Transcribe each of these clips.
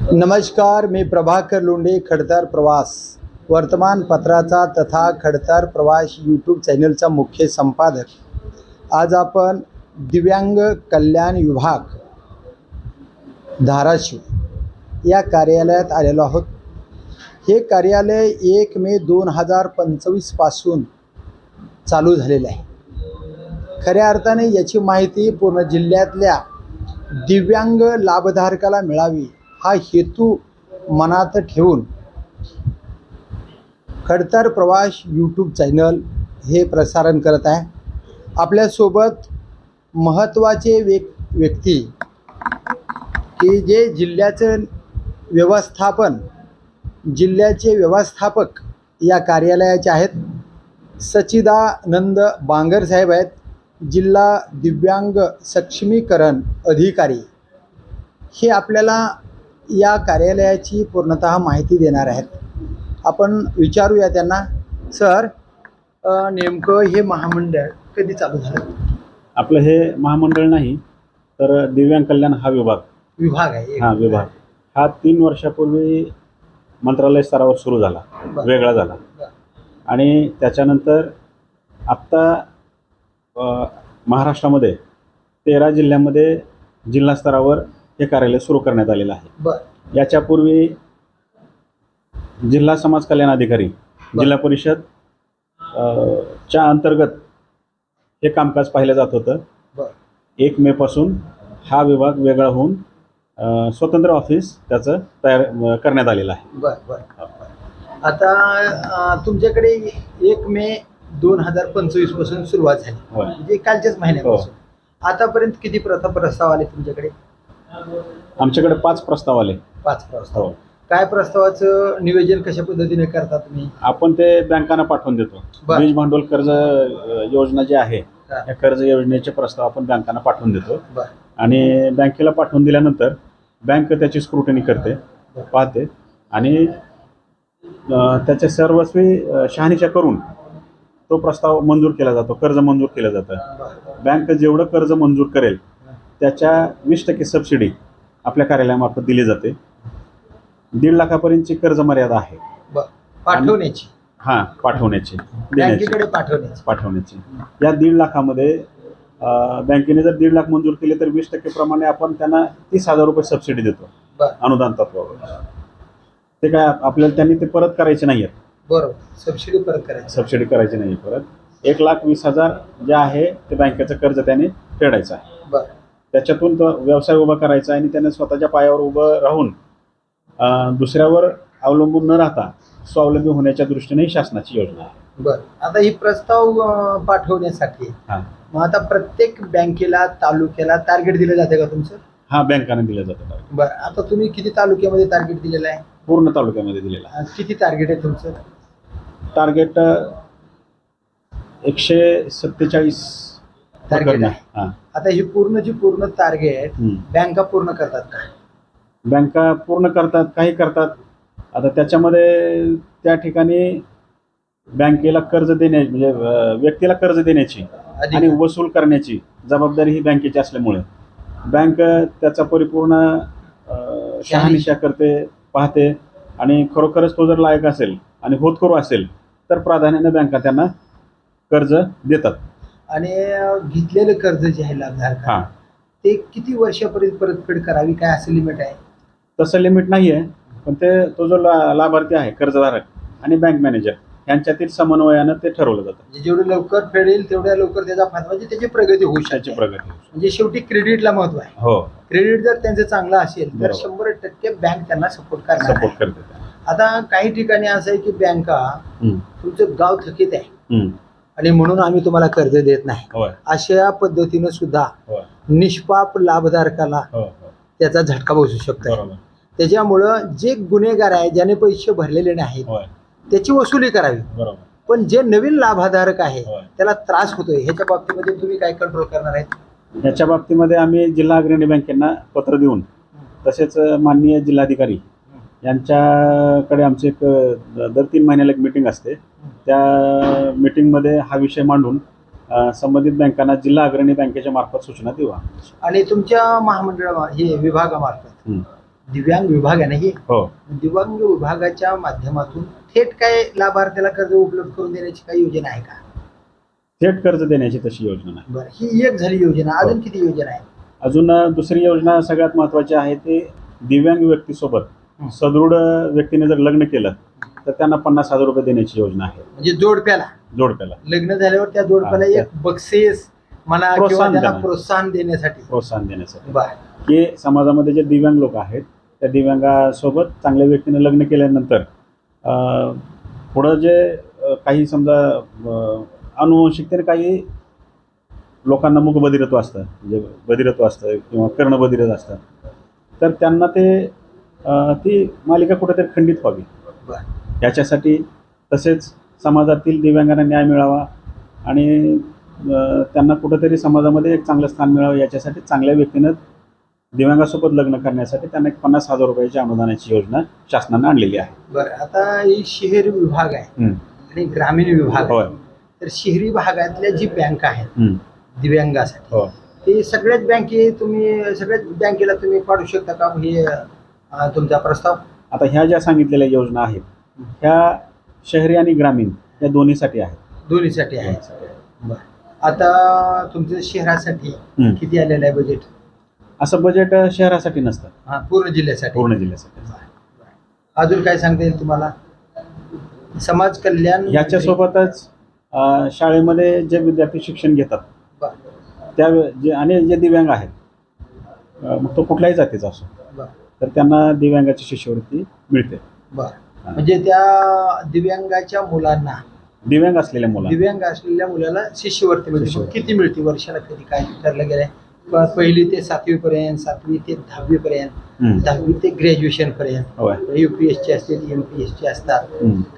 नमस्कार मी प्रभाकर लोंढे खडतर प्रवास. वर्तमानपत्राचा तथा खडतर प्रवास यूट्यूब चॅनलचा मुख्य संपादक. आज आपण दिव्यांग कल्याण विभाग धाराशिव या कार्यालयात आलेलो आहोत. हे कार्यालय एक मे दोन हजार पंचवीसपासून चालू झालेलं आहे. खऱ्या अर्थाने याची माहिती पूर्ण जिल्ह्यातल्या दिव्यांग लाभधारकाला मिळावी हा हेतू मनात ठेवून खडतर प्रवास यूट्यूब चॅनल हे प्रसारण करत आहे. आपल्यासोबत महत्त्वाचे व्यक् व्यक्ती की जे जिल्ह्याचं व्यवस्थापन जिल्ह्याचे व्यवस्थापक या कार्यालयाचे आहेत. सचिदानंद बांगर साहेब आहेत जिल्हा दिव्यांग सक्षमीकरण अधिकारी. हे आपल्याला या कार्यालयाची पूर्णतः माहिती देणार आहेत. आपण विचारूया त्यांना सर नेमकं हे महामंडळ कधी चालू झालं? आपलं हे महामंडळ नाही तर दिव्यांग कल्याण हा विभाग. विभाग आहे. हा विभाग. हा तीन वर्षापूर्वी मंत्रालय स्तरावर सुरू झाला. वेगळा झाला. आणि त्याच्यानंतर आत्ता महाराष्ट्रामध्ये तेरा जिल्ह्यामध्ये जिल्हा स्तरावर हे कार्यालय सुरू करण्यात आलेलं आहे. बरं. याच्यापूर्वी जिल्हा समाज कल्याण अधिकारी जिल्हा परिषद च्या अंतर्गत हे कामकाज पाहिलं जात होतं. एक मेपासून हा विभाग वेगळा होऊन स्वतंत्र ऑफिस त्याचं तयार करण्यात आलेलं आहे. बरं बरं. आता तुमच्याकडे एक मे दोन हजार पंचवीसपासून सुरुवात झाली. म्हणजे कालच्याच महिन्यापासून. आतापर्यंत किती प्रथा प्रस्ताव आले तुमच्याकडे? आमच्याकडे पाच प्रस्ताव आले. पाच प्रस्ताव. हो काय प्रस्तावाचं नियोजन कशा पद्धतीने करता तुम्ही? आपण ते बँकांना पाठवून देतो. बरं. बीज भांडवल कर्ज अ, योजना जी आहे हा. या कर्ज योजनेचे प्रस्ताव आपण बँकांना पाठवून देतो. बरं. आणि बँकेला पाठवून दिल्यानंतर बँक त्याची स्क्रुटनी करते पाहते. आणि अ, त्याचे सर्वस्वी अ, शहानिशा करून तो प्रस्ताव मंजूर केला जातो कर्ज मंजूर केलं जातं. बरं. बँक जेवढं कर्ज मंजूर करेल त्याच्या वीस टक्के सबसिडी आपल्या कार्यालयामार्फत दिली जाते. दीड लाखापर्यंतची कर्ज मर्यादा आहे पाठवण्याची. हां पाठवण्याची. बँकेकडे पाठवण्याची. पाठवण्याची. या दीड लाखामध्ये बँकेने जर दीड लाख मंजूर केले तर वीस टक्के प्रमाणे आपण त्यांना तीस हजार रुपये सबसिडी देतो. अनुदान तत्वावर. ते काय आप- आपल्याला त्यांनी ते परत करायचे नाही आहेत बरोबर. सबसिडी परत करायची. सबसिडी करायची नाही परत. एक लाख वीस हजार जे आहे ते बँकेचं कर्ज त्याने फेडायचं आहे. त्याच्यातून तो व्यवसाय उभा करायचा आणि त्याने स्वतःच्या पायावर उभं राहून दुसऱ्यावर अवलंबून न राहता स्वावलंबी होण्याच्या दृष्टीने शासनाची योजना आहे. बरं. आता ही प्रस्ताव अं, पाठवण्यासाठी हां. मग आता प्रत्येक बँकेला तालुक्याला टार्गेट दिलं जाते का तुमचं? हा बँकाने दिलं जातं. बरं. आता तुम्ही किती तालुक्यामध्ये टार्गेट दिलेलं आहे? पूर्ण तालुक्यामध्ये दिलेला आहे. अं, किती टार्गेट आहे तुमचं? टार्गेट एकशे सत्तेचाळीस Target प्रकरणं. आहे. हां. आता ही पूर्ण जी पूर्ण टार्गेट. बँका पूर्ण करतात का? बँका पूर्ण करतात काही करतात. आता त्याच्यामध्ये त्या ठिकाणी बँकेला कर्ज देण्या म्हणजे व्यक्तीला कर्ज देण्याची आणि. वसूल करण्याची जबाबदारी ही बँकेची असल्यामुळे. बँक त्याचा परिपूर्ण शहानिशा करते पाहते आणि खरोखरच तो जर लायक असेल आणि होतकरू असेल तर प्राधान्याने बँका त्यांना कर्ज देतात. आणि घेतलेलं कर्ज जे आहे लाभधारक हां. ते किती वर्षापर्यंत परतफेड करावी? काय असं लिमिट आहे? तसं लिमिट नाही आहे पण ते तो जो ला लाभार्थी आहे कर्जधारक आणि बँक मॅनेजर यांच्यातील समन्वयानं ते ठरवलं जातं. म्हणजे जेवढं लवकर फेडेल तेवढ्या लवकर त्याचा फायदा म्हणजे त्याची प्रगती होऊ त्याची शकते प्रगती होऊ शकते. म्हणजे शेवटी क्रेडिटला महत्त्व आहे. हो. क्रेडिट जर त्यांचं चांगलं असेल तर बरोबर. शंभर टक्के बँक त्यांना सपोर्ट करणार आहे. सपोर्ट करते ते. आता काही ठिकाणी असं आहे की बँका हम्म, तुमचं गाव थकीत आहे. हम्म. आणि म्हणून आम्ही तुम्हाला कर्ज देत नाही. होय. अशा पद्धतीनं सुद्धा होय. निष्पाप लाभधारकाला हो हो त्याचा झटका बसू शकतो बरोबर. त्याच्यामुळं जे गुन्हेगार आहे ज्याने पैसे भरलेले नाहीत होय. त्याची वसुली करावी. बरोबर. पण जे नवीन लाभाधारक आहे होय. त्याला त्रास होतोय. ह्याच्या बाबतीमध्ये तुम्ही काय कंट्रोल करणार आहेत? याच्या बाबतीमध्ये आम्ही जिल्हा अग्रणी बँकेंना पत्र देऊन तसेच माननीय जिल्हाधिकारी यांच्याकडे आमची एक अ, दर तीन महिन्याला एक मिटिंग असते. त्या मिटिंगमध्ये हा विषय मांडून अ, संबंधित बँकांना जिल्हा अग्रणी बँकेच्या मार्फत सूचना देऊ. आणि तुमच्या महामंडळा हे विभागामार्फत? हं. दिव्यांग विभाग आहे ना हे? हो. दिव्यांग विभागाच्या माध्यमातून थेट काय लाभार्थ्याला कर्ज उपलब्ध करून देण्याची काही योजना आहे का? थेट कर्ज देण्याची तशी योजना नाही. बरं ही एक झाली योजना. अजून हो. किती योजना आहे अजून दुसरी योजना सगळ्यात महत्वाची आहे ते दिव्यांग व्यक्तीसोबत. सदृढ व्यक्तीने जर लग्न केलं तर त्यांना पन्नास हजार रुपये देण्याची योजना आहे. म्हणजे जोडप्याला. जोडप्याला. लग्न झाल्यावर त्या जोडप्याला हा, एक बक्षीस म्हणा किंवा प्रोत्साहन देणं. प्रोत्साहन देण्यासाठी. प्रोत्साहन देण्यासाठी. बर. की समाजामध्ये जे दिव्यांग लोक आहेत त्या दिव्यांगासोबत चांगल्या व्यक्तीने लग्न केल्यानंतर पुढं जे काही समजा अनुवंशिकतेने काही लोकांना मुख बधिरत्व असतं म्हणजे बधिरत्व असतं किंवा कर्णबधिरत असतं तर त्यांना ते ती मालिका कुठेतरी खंडित व्हावी. याच्यासाठी तसेच समाजातील दिव्यांगांना न्याय मिळावा आणि त्यांना कुठंतरी समाजामध्ये एक चांगलं स्थान मिळावं याच्यासाठी चांगल्या व्यक्तीनं दिव्यांगासोबत लग्न करण्यासाठी त्यांना एक पन्नास हजार रुपयाची अनुदानाची योजना शासनाने आणलेली आहे. बर आता ही शहरी विभाग आहे हम्म. आणि ग्रामीण विभाग होय. आहे तर शहरी भागातल्या जी बँक आहेत हम्म. दिव्यांगासाठी हो. ते सगळ्याच बँके तुम्ही सगळ्याच बँकेला तुम्ही पाडू शकता का? हे अं, तुमचा प्रस्ताव? आता ह्या ज्या सांगितलेल्या योजना आहेत ह्या शहरी आणि ग्रामीण या दोन्हीसाठी आहेत. दोन्हीसाठी आहे बर. आता तुमचं शहरासाठी हम्म. किती आलेलं आहे बजेट असं बजेट शहरासाठी नसतं. हा पूर्ण जिल्ह्यासाठी. पूर्ण जिल्ह्यासाठी. अजून काय सांगता येईल तुम्हाला? समाज कल्याण ह्याच्यासोबतच अ, शाळेमध्ये जे विद्यार्थी शिक्षण घेतात बर, त्या जे आणि जे दिव्यांग आहेत अ, मग तो कुठल्याही जातीचा असो बर, तर त्यांना दिव्यांगाची शिष्यवृत्ती मिळते. बर. म्हणजे त्या दिव्यांगाच्या मुलांना दिव्यांग असलेल्या मुलांना. दिव्यांग असलेल्या मुलाला शिष्यवृत्ती म्हणजे शिष्यवृत्ती. किती मिळते? वर्षाला कधी काय ठरलं गेलंय? प- पहिली ते सातवी पर्यंत सातवी ते दहावी पर्यंत. दहावी ते ग्रॅज्युएशन पर्यंत. होय. युपीएससी असतील एम पी ची असतात.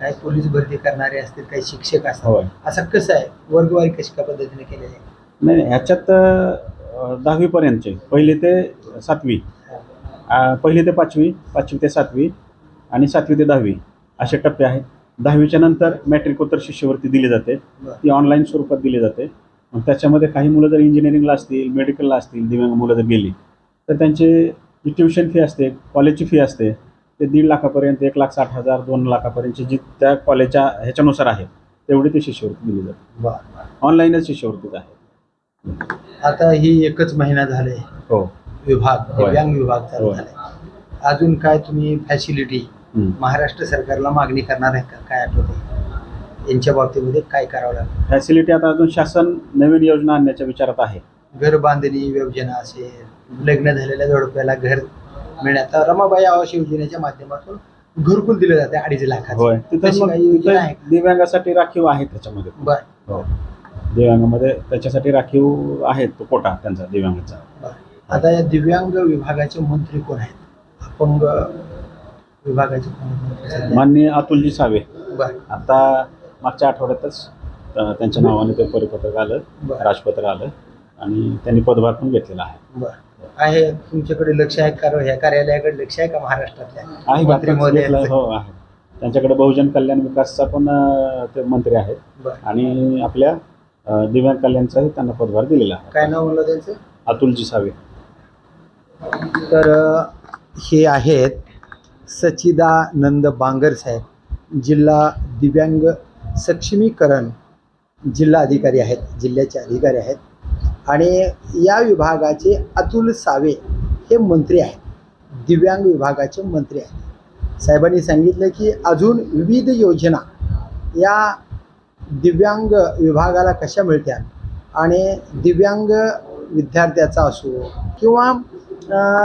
काही पोलीस भरती करणारे असतील काही शिक्षक असतात. असं कसं आहे? वर्गवारी कशी काय पद्धतीने केलेली आहे? नाही ह्याच्यात अ, दहावीपर्यंतचे पहिली ते सातवी. पहिली ते पाचवी पाचवी ते सातवी आणि सातवी ते दहावी असे टप्पे आहेत. दहावीच्या नंतर मॅट्रिकोत्तर शिष्यवृत्ती दिली जाते. ती ऑनलाईन स्वरूपात दिली जाते. मग त्याच्यामध्ये काही मुलं जर इंजिनिअरिंगला असतील मेडिकलला असतील दिव्यांग मुलं जर गेली तर त्यांची जी ट्युशन फी असते कॉलेजची फी असते ते दीड लाखापर्यंत एक लाख साठ हजार दोन लाखापर्यंतची जी त्या कॉलेजच्या ह्याच्यानुसार आहे तेवढी ती शिष्यवृत्ती दिली जाते. ऑनलाईनच शिष्यवृत्तीच आहे. आता ही एकच महिना झाले. हो. विभाग. दिव्यांग विभाग चालू अजून काय तुम्ही फॅसिलिटी. महाराष्ट्र सरकारला मागणी करणार आहे का? काय आठवते यांच्या बाबतीमध्ये काय करावं लागेल? फॅसिलिटी आता अजून शासन नवीन योजना आणण्याच्या विचारात आहे. घर बांधणी योजना असेल लग्न झालेल्या जोडप्याला घर मिळण्यात रमाबाई आवास योजनेच्या माध्यमातून घरकुल दिलं जाते अडीच लाखाचं. तिथं तशी मग काही योजना तिथं आहे का? दिव्यांगासाठी राखीव आहे त्याच्यामध्ये. बर. हो. दिव्यांगामध्ये त्याच्यासाठी राखीव आहेत तो कोटा त्यांचा दिव्यांगाचा. आता या दिव्यांग विभागाचे मंत्री कोण आहेत? अपंग विभागाचे कोण सध्या? माननीय अतुलजी सावे. बर. आता मागच्या आठवड्यातच त्यांच्या नावाने ते परिपत्रक आलं राजपत्र आलं आणि त्यांनी पदभार पण घेतलेला आहे. आहे तुमच्याकडे लक्ष आहे का? ह्या कार्यालयाकडे लक्ष आहे का महाराष्ट्रातल्या? आहे हो आहे. त्यांच्याकडे बहुजन कल्याण विकासचा पण ते मंत्री आहेत. आणि आपल्या दिव्यांग कल्याणचाही त्यांना पदभार दिलेला आहे. काय नाव म्हणलं त्यांचं? अतुलजी सावे. तर हे आहेत सच्चिदानंद बांगर साहेब जिल्हा दिव्यांग सक्षमीकरण जिल्हा अधिकारी आहेत जिल्ह्याचे अधिकारी आहेत. आणि या विभागाचे अतुल सावे हे मंत्री आहेत. दिव्यांग विभागाचे मंत्री आहेत. साहेबांनी सांगितलं की अजून विविध योजना या दिव्यांग विभागाला कशा मिळत्या? आणि दिव्यांग विद्यार्थ्याचा असो किंवा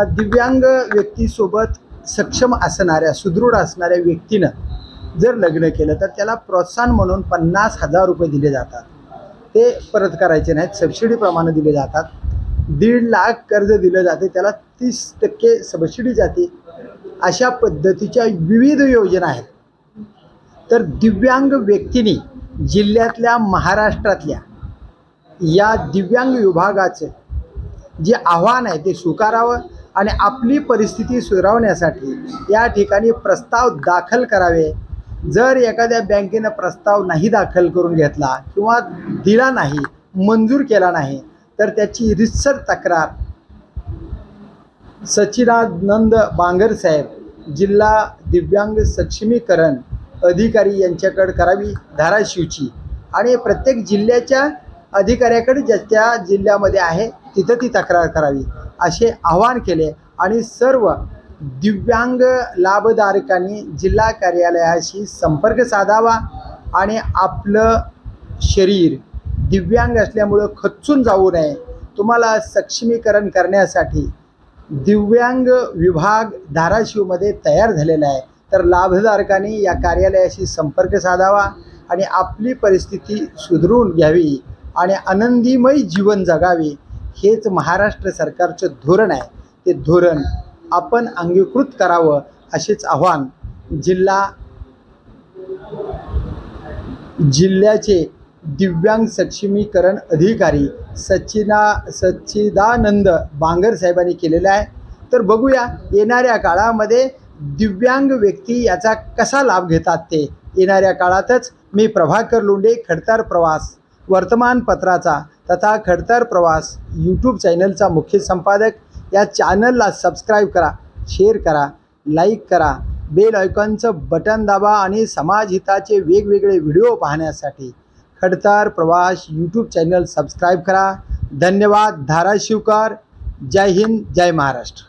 दिव्यांग व्यक्तीसोबत सक्षम असणाऱ्या सुदृढ असणाऱ्या व्यक्तीनं जर लग्न केलं तर त्याला प्रोत्साहन म्हणून पन्नास हजार रुपये दिले जातात. ते परत करायचे नाहीत सबसिडीप्रमाणे दिले जातात. दीड लाख कर्ज दिलं जाते त्याला तीस टक्के सबसिडी जाते. अशा पद्धतीच्या विविध योजना आहेत. तर दिव्यांग व्यक्तींनी जिल्ह्यातल्या महाराष्ट्रातल्या या दिव्यांग विभागाचं जे आव्हान आहे ते स्वीकारावं आणि आपली परिस्थिती सुधारवण्यासाठी या ठिकाणी प्रस्ताव दाखल करावे. जर एखाद्या बँकेनं प्रस्ताव नाही दाखल करून घेतला किंवा दिला नाही मंजूर केला नाही तर त्याची रितसर तक्रार. सच्चिदानंद बांगरसाहेब जिल्हा दिव्यांग सक्षमीकरण अधिकारी यांच्याकडे करावी धाराशिवची. आणि प्रत्येक जिल्ह्याच्या अधिकाऱ्याकडे ज्या त्या जिल्ह्यामध्ये आहे तिथं ती तक्रार करावी असे आवाहन केले. आणि सर्व दिव्यांग लाभधारकांनी जिल्हा कार्यालयाशी संपर्क साधावा आणि आपलं शरीर दिव्यांग असल्यामुळं खचून जाऊ नये. तुम्हाला सक्षमीकरण करण्यासाठी दिव्यांग विभाग धाराशिवमध्ये तयार झालेला आहे. तर लाभधारकांनी या कार्यालयाशी संपर्क साधावा आणि आपली परिस्थिती सुधरून घ्यावी आणि आनंदीमय जीवन जगावे. हेच महाराष्ट्र सरकारचं धोरण आहे. ते धोरण आपण अंगीकृत करावं असेच आव्हान जिल्हा जिल्ह्याचे दिव्यांग सक्षमीकरण अधिकारी सच्चिना सच्चिदानंद बांगर साहेबांनी केलेलं आहे. तर बघूया येणाऱ्या काळामध्ये दिव्यांग व्यक्ती याचा कसा लाभ घेतात ते? येणाऱ्या काळातच मी प्रभाकर लोंडे खडतर प्रवास वर्तमानपत्राचा तथा खडतर प्रवास यूट्यूब चॅनलचा मुख्य संपादक या चॅनलला सबस्क्राईब करा शेअर करा लाईक करा बेल आयकॉनचं बटन दाबा आणि समाजहिताचे वेगवेगळे व्हिडिओ पाहण्यासाठी खडतर प्रवास यूट्यूब चॅनल सबस्क्राईब करा. धन्यवाद. धाराशिवकर. जय हिंद. जय महाराष्ट्र.